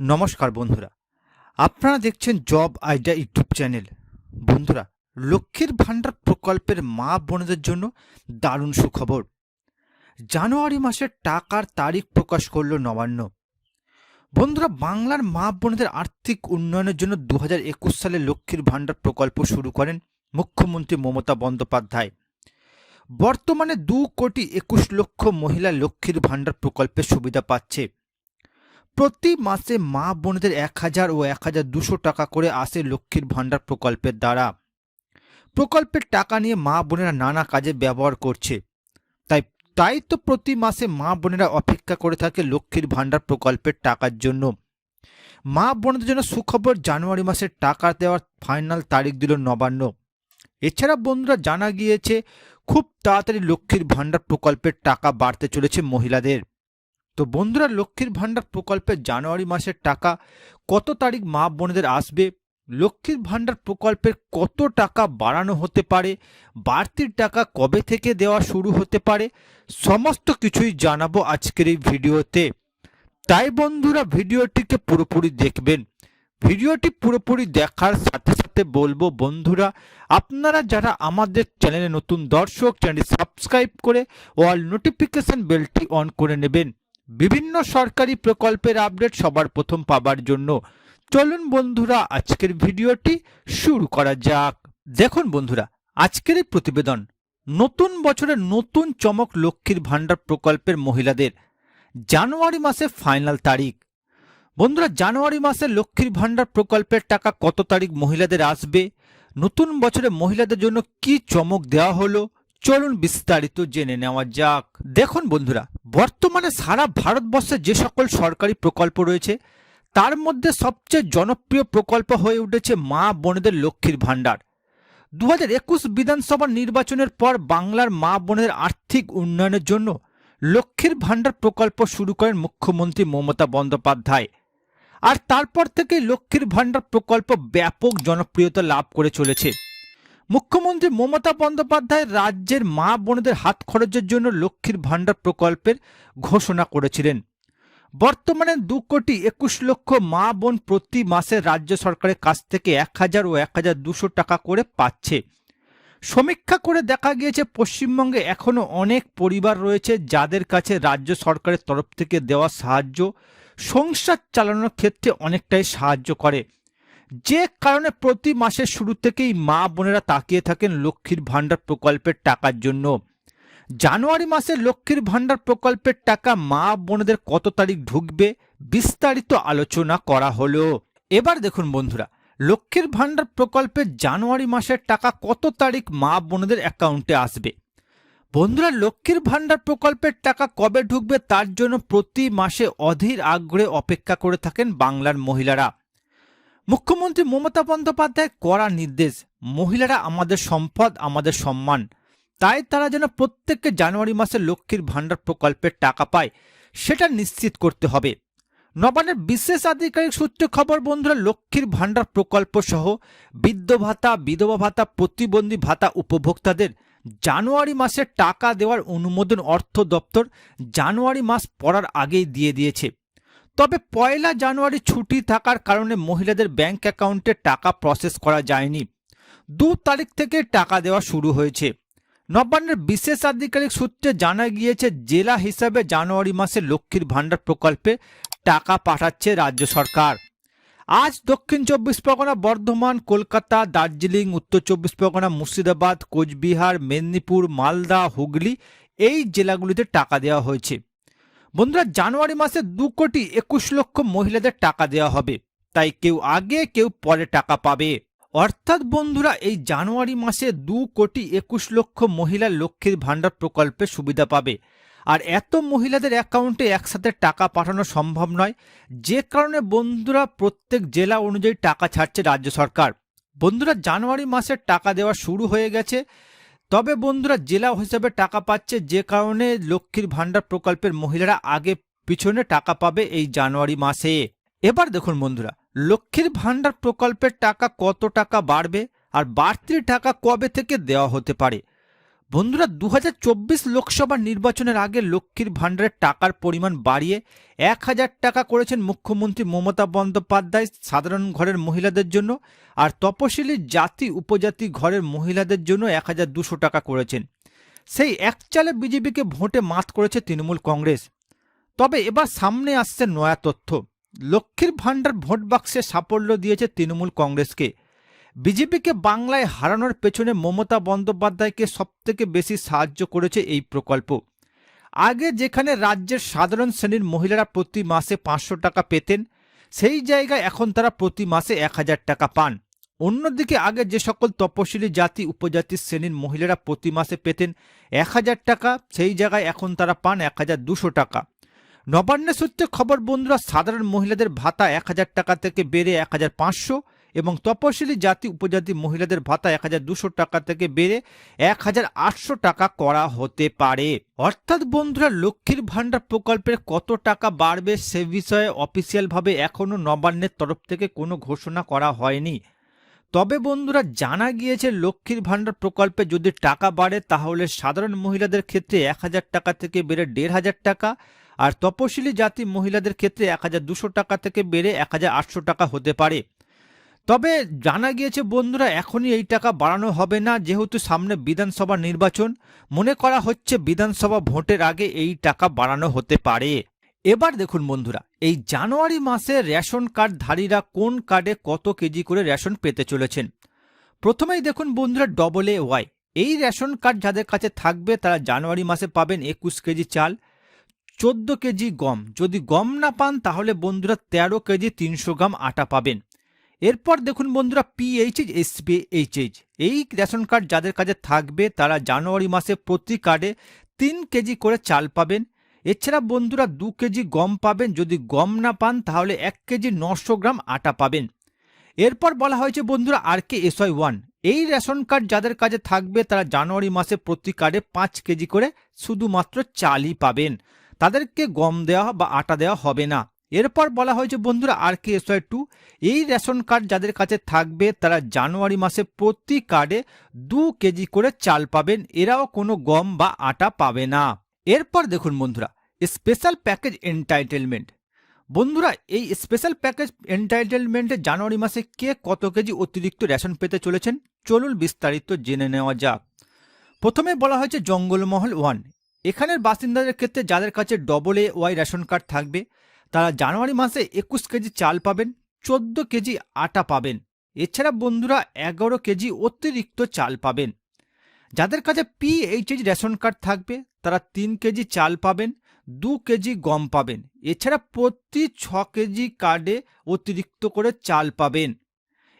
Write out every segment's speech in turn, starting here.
নমস্কার বন্ধুরা। আপনারা দেখছেন জব আইডিয়া ইউটিউব চ্যানেল। বন্ধুরা, লক্ষ্মীর ভাণ্ডার প্রকল্পের মা বোনদের জন্য দারুণ সুখবর। জানুয়ারি মাসের টাকার তারিখ প্রকাশ করল নবান্ন। বন্ধুরা, বাংলার মা বোনদের আর্থিক উন্নয়নের জন্য দু একুশ সালে লক্ষ্মীর ভাণ্ডার প্রকল্প শুরু করেন মুখ্যমন্ত্রী মমতা বন্দ্যোপাধ্যায়। বর্তমানে দু কোটি একুশ লক্ষ মহিলা লক্ষ্মীর ভাণ্ডার প্রকল্পের সুবিধা পাচ্ছে। প্রতি মাসে মা বোনদের এক হাজার ও এক হাজার দুশো টাকা করে আসে লক্ষ্মীর ভাণ্ডার প্রকল্পের দ্বারা। প্রকল্পের টাকা নিয়ে মা বোনেরা নানা কাজে ব্যবহার করছে। তাই তাই তো প্রতি মাসে মা বোনেরা অপেক্ষা করে থাকে লক্ষ্মীর ভাণ্ডার প্রকল্পের টাকার জন্য। মা বোনদের জন্য সুখবর জানুয়ারি মাসের টাকা দেওয়ার ফাইনাল তারিখ দিল নবান্ন। এছাড়া বন্ধুরা জানা গিয়েছে, খুব তাড়াতাড়ি লক্ষ্মীর ভাণ্ডার প্রকল্পের টাকা বাড়তে চলেছে মহিলাদের। তো বন্ধুরা, লক্ষ্মীর ভাণ্ডার প্রকল্পের জানুয়ারি মাসের টাকা কত তারিখ মা বোনদের আসবে? লক্ষ্মীর ভাণ্ডার প্রকল্পের কত টাকা বাড়ানো হতে পারে? বাড়তির টাকা কবে থেকে দেওয়া শুরু হতে পারে? সমস্ত কিছুই জানাব আজকের এই ভিডিওতে। তাই বন্ধুরা, ভিডিওটিকে পুরোপুরি দেখবেন। ভিডিওটি পুরোপুরি দেখার সাথে সাথে বলব, বন্ধুরা, আপনারা যারা আমাদের চ্যানেলে নতুন দর্শক চ্যানেল সাবস্ক্রাইব করে অল নোটিফিকেশন বেলটি অন করে নেবেন। বিভিন্ন সরকারি প্রকল্পের আপডেট সবার প্রথম পাবার জন্য চলুন বন্ধুরা, আজকের ভিডিওটি শুরু করা যাক। দেখুন বন্ধুরা, আজকের প্রতিবেদন নতুন বছরের নতুন চমক লক্ষ্মীর ভাণ্ডার প্রকল্পের মহিলাদের জানুয়ারি মাসে ফাইনাল তারিখ। বন্ধুরা, জানুয়ারি মাসে লক্ষ্মীর ভাণ্ডার প্রকল্পের টাকা কত তারিখ মহিলাদের আসবে? নতুন বছরে মহিলাদের জন্য কি চমক দেওয়া হলো? চলুন বিস্তারিত জেনে নেওয়া যাক। দেখুন বন্ধুরা, বর্তমানে সারা ভারতবর্ষে যে সকল সরকারি প্রকল্প রয়েছে, তার মধ্যে সবচেয়ে জনপ্রিয় প্রকল্প হয়ে উঠেছে মা বোনেদের লক্ষ্মীর ভাণ্ডার। দু হাজার একুশ বিধানসভা নির্বাচনের পর বাংলার মা বোনেদের আর্থিক উন্নয়নের জন্য লক্ষ্মীর ভাণ্ডার প্রকল্প শুরু করেন মুখ্যমন্ত্রী মমতা বন্দ্যোপাধ্যায়। আর তারপর থেকে লক্ষ্মীর ভাণ্ডার প্রকল্প ব্যাপক জনপ্রিয়তা লাভ করে চলেছে। মুখ্যমন্ত্রী মমতা বন্দ্যোপাধ্যায় রাজ্যের মা বোনদের হাত খরচের জন্য লক্ষ্মীর ভাণ্ডার প্রকল্পের ঘোষণা করেছিলেন। বর্তমানে দু কোটি একুশ লক্ষ মা বোন প্রতি মাসে রাজ্য সরকারের কাছ থেকে এক হাজার ও এক হাজার দুশো টাকা করে পাচ্ছে। সমীক্ষা করে দেখা গিয়েছে, পশ্চিমবঙ্গে এখনও অনেক পরিবার রয়েছে যাদের কাছে রাজ্য সরকারের তরফ থেকে দেওয়া সাহায্য সংসার চালানোর ক্ষেত্রে অনেকটাই সাহায্য করে। যে কারণে প্রতি মাসের শুরু থেকেই মা বোনেরা তাকিয়ে থাকেন লক্ষ্মীর ভাণ্ডার প্রকল্পের টাকার জন্য। জানুয়ারি মাসে লক্ষ্মীর ভাণ্ডার প্রকল্পের টাকা মা বোনেদের কত তারিখ ঢুকবে বিস্তারিত আলোচনা করা হলো। এবার দেখুন বন্ধুরা, লক্ষ্মীর ভাণ্ডার প্রকল্পের জানুয়ারি মাসের টাকা কত তারিখ মা বোনেদের অ্যাকাউন্টে আসবে? বন্ধুরা, লক্ষ্মীর ভাণ্ডার প্রকল্পের টাকা কবে ঢুকবে তার জন্য প্রতি মাসে অধীর আগ্রহে অপেক্ষা করে থাকেন বাংলার মহিলারা। মুখ্যমন্ত্রী মমতা বন্দ্যোপাধ্যায় করা নির্দেশ, মহিলারা আমাদের সম্পদ, আমাদের সম্মান। তাই তারা যেন প্রত্যেককে জানুয়ারি মাসে লক্ষ্মীর ভাণ্ডার প্রকল্পের টাকা পায়, সেটা নিশ্চিত করতে হবে। নবান্নের বিশেষ আধিকারিক সূত্রে খবর, বন্ধুরা, লক্ষ্মীর ভাণ্ডার প্রকল্প সহ বৃদ্ধ ভাতা, বিধবা ভাতা, প্রতিবন্ধী ভাতা উপভোক্তাদের জানুয়ারি মাসে টাকা দেওয়ার অনুমোদন অর্থ দপ্তর জানুয়ারি মাস পড়ার আগেই দিয়ে দিয়েছে। তবে পয়লা জানুয়ারি ছুটি থাকার কারণে মহিলাদের ব্যাংক অ্যাকাউন্টে টাকা প্রসেস করা যায়নি। দু তারিখ থেকে টাকা দেওয়া শুরু হয়েছে। নবান্নের বিশেষ আধিকারিক সূত্রে জানা গিয়েছে, জেলা হিসাবে জানুয়ারি মাসে লক্ষ্মীর ভাণ্ডার প্রকল্পে টাকা পাঠাচ্ছে রাজ্য সরকার। আজ দক্ষিণ চব্বিশ পরগনা, বর্ধমান, কলকাতা, দার্জিলিং, উত্তর চব্বিশ পরগনা, মুর্শিদাবাদ, কোচবিহার, মেদিনীপুর, মালদা, হুগলি এই জেলাগুলিতে টাকা দেওয়া হয়েছে। বন্ধুরা, জানুয়ারি মাসে দু কোটি একুশ লক্ষ মহিলাদের টাকা দেওয়া হবে। তাই কেউ আগে, কেউ পরে টাকা পাবে। অর্থাৎ বন্ধুরা, এই জানুয়ারি মাসে দু কোটি একুশ লক্ষ মহিলা লক্ষ্মীর ভাণ্ডার প্রকল্পে সুবিধা পাবে। আর এত মহিলাদের অ্যাকাউন্টে একসাথে টাকা পাঠানো সম্ভব নয়। যে কারণে বন্ধুরা, প্রত্যেক জেলা অনুযায়ী টাকা ছাড়ছে রাজ্য সরকার। বন্ধুরা, জানুয়ারি মাসের টাকা দেওয়া শুরু হয়ে গেছে। তবে বন্ধুরা জেলা হিসাবে টাকা পাচ্ছে যে কারণে লক্ষ্মীর ভাণ্ডার প্রকল্পের মহিলারা আগে পিছনে টাকা পাবে এই জানুয়ারি মাসে। এবার দেখুন বন্ধুরা, লক্ষ্মীর ভাণ্ডার প্রকল্পের টাকা কত টাকা বাড়বে আর বাড়তি টাকা কবে থেকে দেওয়া হতে পারে? বন্ধুরা, দুহাজার চব্বিশ লোকসভা নির্বাচনের আগে লক্ষ্মীর ভাণ্ডারের টাকার পরিমাণ বাড়িয়ে এক হাজার টাকা করেছেন মুখ্যমন্ত্রী মমতা বন্দ্যোপাধ্যায় সাধারণ ঘরের মহিলাদের জন্য, আর তপশিলি জাতি উপজাতি ঘরের মহিলাদের জন্য এক হাজার দুশো টাকা করেছেন। সেই এক চালে বিজেপিকে ভোটে মাত করেছে তৃণমূল কংগ্রেস। তবে এবার সামনে আসছে নয়া তথ্য। লক্ষ্মীর ভাণ্ডার ভোট বাক্সে সাফল্য দিয়েছে তৃণমূল কংগ্রেসকে। বিজেপিকে বাংলায় হারানোর পেছনে মমতা বন্দ্যোপাধ্যায়কে সবথেকে বেশি সাহায্য করেছে এই প্রকল্প। আগে যেখানে রাজ্যের সাধারণ শ্রেণির মহিলারা প্রতি মাসে পাঁচশো টাকা পেতেন, সেই জায়গায় এখন তারা প্রতি মাসে এক হাজার টাকা পান। অন্যদিকে আগে যে সকল তপশিলি জাতি উপজাতির শ্রেণির মহিলারা প্রতি মাসে পেতেন এক হাজার টাকা, সেই জায়গায় এখন তারা পান এক হাজার দুশো টাকা। নবান্নের সূত্রে খবর, বন্ধুরা, সাধারণ মহিলাদের ভাতা এক হাজার টাকা থেকে বেড়ে এক হাজার পাঁচশো এবং তপশিলি জাতি উপজাতি মহিলাদের ভাতা এক হাজার দুশো টাকা থেকে বেড়ে এক হাজার আটশো টাকা করা হতে পারে। অর্থাৎ বন্ধুরা, লক্ষ্মীর ভাণ্ডার প্রকল্পের কত টাকা বাড়বে সে বিষয়ে অফিসিয়ালভাবে এখনও নবান্নের তরফ থেকে কোনো ঘোষণা করা হয়নি। তবে বন্ধুরা, জানা গিয়েছে লক্ষ্মীর ভাণ্ডার প্রকল্পে যদি টাকা বাড়ে, তাহলে সাধারণ মহিলাদের ক্ষেত্রে এক হাজার টাকা থেকে বেড়ে দেড় হাজার টাকা আর তপশিলি জাতি মহিলাদের ক্ষেত্রে এক হাজার দুশো টাকা থেকে বেড়ে এক হাজার আটশো টাকা হতে পারে। তবে জানা গিয়েছে, বন্ধুরা, এখনই এই টাকা বাড়ানো হবে না। যেহেতু সামনে বিধানসভা নির্বাচন, মনে করা হচ্ছে বিধানসভা ভোটের আগে এই টাকা বাড়ানো হতে পারে। এবার দেখুন, বন্ধুরা, এই জানুয়ারি মাসে রেশন কার্ড ধারীরা কোন কার্ডে কত কেজি করে রেশন পেতে চলেছেন? প্রথমেই দেখুন, বন্ধুরা ডবল এ ওয়াই এই রেশন কার্ড যাদের কাছে থাকবে, তারা জানুয়ারি মাসে পাবেন একুশ কেজি চাল, চোদ্দ কেজি গম। যদি গম না পান, তাহলে বন্ধুরা তেরো কেজি তিনশো গ্রাম আটা পাবেন। এরপর দেখুন বন্ধুরা পিএইচএইচ এসপিএইচএইচ এই রেশন কার্ড যাদের কাছে থাকবে, তারা জানুয়ারি মাসে প্রতি কার্ডে তিন কেজি করে চাল পাবেন। এছাড়া বন্ধুরা, দু কেজি গম পাবেন। যদি গম না পান, তাহলে এক কেজি নশো গ্রাম আটা পাবেন। এরপর বলা হয়েছে বন্ধুরা R K S Y one এই রেশন কার্ড যাদের কাছে থাকবে, তারা জানুয়ারি মাসে প্রতি কার্ডে পাঁচ কেজি করে শুধুমাত্র চালই পাবেন। তাদেরকে গম দেওয়া বা আটা দেওয়া হবে না। এরপর বলা হয়েছে বন্ধুরা R K S Y two এই রেশন কার্ড যাদের কাছে থাকবে, তারা জানুয়ারি মাসে প্রতি কার্ডে দু কেজি করে চাল পাবেন। এরাও কোনো গম বা আটা পাবে না। এরপর দেখুন বন্ধুরা স্পেশাল প্যাকেজ এন্টাইটেলমেন্ট বন্ধুরা, এই স্পেশাল প্যাকেজ এন্টাইটেলমেন্টে জানুয়ারি মাসে কে কত কেজি অতিরিক্ত রেশন পেতে চলেছেন? চলুন বিস্তারিত জেনে নেওয়া যাক। প্রথমে বলা হয়েছে, জঙ্গলমহল ওয়ান এখানের বাসিন্দাদের ক্ষেত্রে যাদের কাছে double A Y ration card থাকবে তারা জানুয়ারি মাসে একুশ কেজি চাল পাবেন, চোদ্দ কেজি আটা পাবেন। এছাড়া বন্ধুরা এগারো কেজি অতিরিক্ত চাল পাবেন। যাদের কাছে পিএইচএইচ রেশন কার্ড থাকবে, তারা তিন কেজি চাল পাবেন, দু কেজি গম পাবেন। এছাড়া প্রতি ছ কেজি কার্ডে অতিরিক্ত করে চাল পাবেন।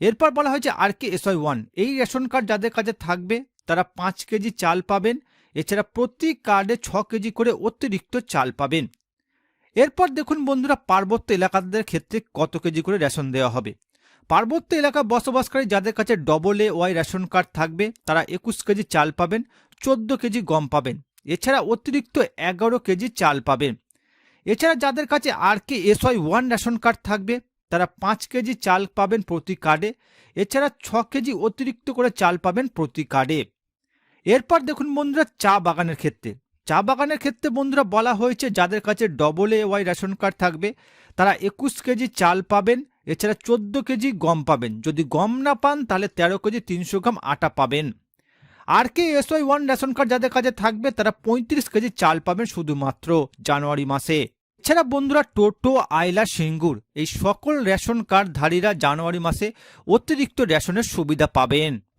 এরপর বলা হয়েছে R K S Y one এই রেশন কার্ড যাদের কাছে থাকবে, তারা পাঁচ কেজি চাল পাবেন। এছাড়া প্রতি কার্ডে ছ কেজি করে অতিরিক্ত চাল পাবেন। এরপর দেখুন বন্ধুরা পার্বত্য এলাকাদের ক্ষেত্রে কত কেজি করে রেশন দেওয়া হবে। পার্বত্য এলাকা বসবাসকারী যাদের কাছে double A Y ration card থাকবে, তারা একুশ কেজি চাল পাবেন, চোদ্দ কেজি গম পাবেন। এছাড়া অতিরিক্ত এগারো কেজি চাল পাবেন। এছাড়া যাদের কাছে R K S Y one ration card থাকবে, তারা পাঁচ কেজি চাল পাবেন প্রতি কার্ডে এছাড়া ছ কেজি অতিরিক্ত করে চাল পাবেন প্রতি কার্ডে এরপর দেখুন বন্ধুরা চা বাগানের ক্ষেত্রে। চা বাগানের ক্ষেত্রে বন্ধুরা বলা হয়েছে যাদের কাছে double A Y ration card থাকবে, তারা একুশ কেজি চাল পাবেন, এছাড়া চোদ্দ কেজি গম পাবেন। যদি গম না পান, তাহলে তেরো কেজি তিনশো গ্রাম আটা পাবেন। R K S Y one ration card যাদের কাছে থাকবে, তারা পঁয়ত্রিশ কেজি চাল পাবেন শুধুমাত্র জানুয়ারি মাসে। এছাড়া বন্ধুরা টোটো আইলা সিঙ্গুর, এই সকল রেশন কার্ডধারীরা জানুয়ারি মাসে অতিরিক্ত রেশনের সুবিধা পাবেন।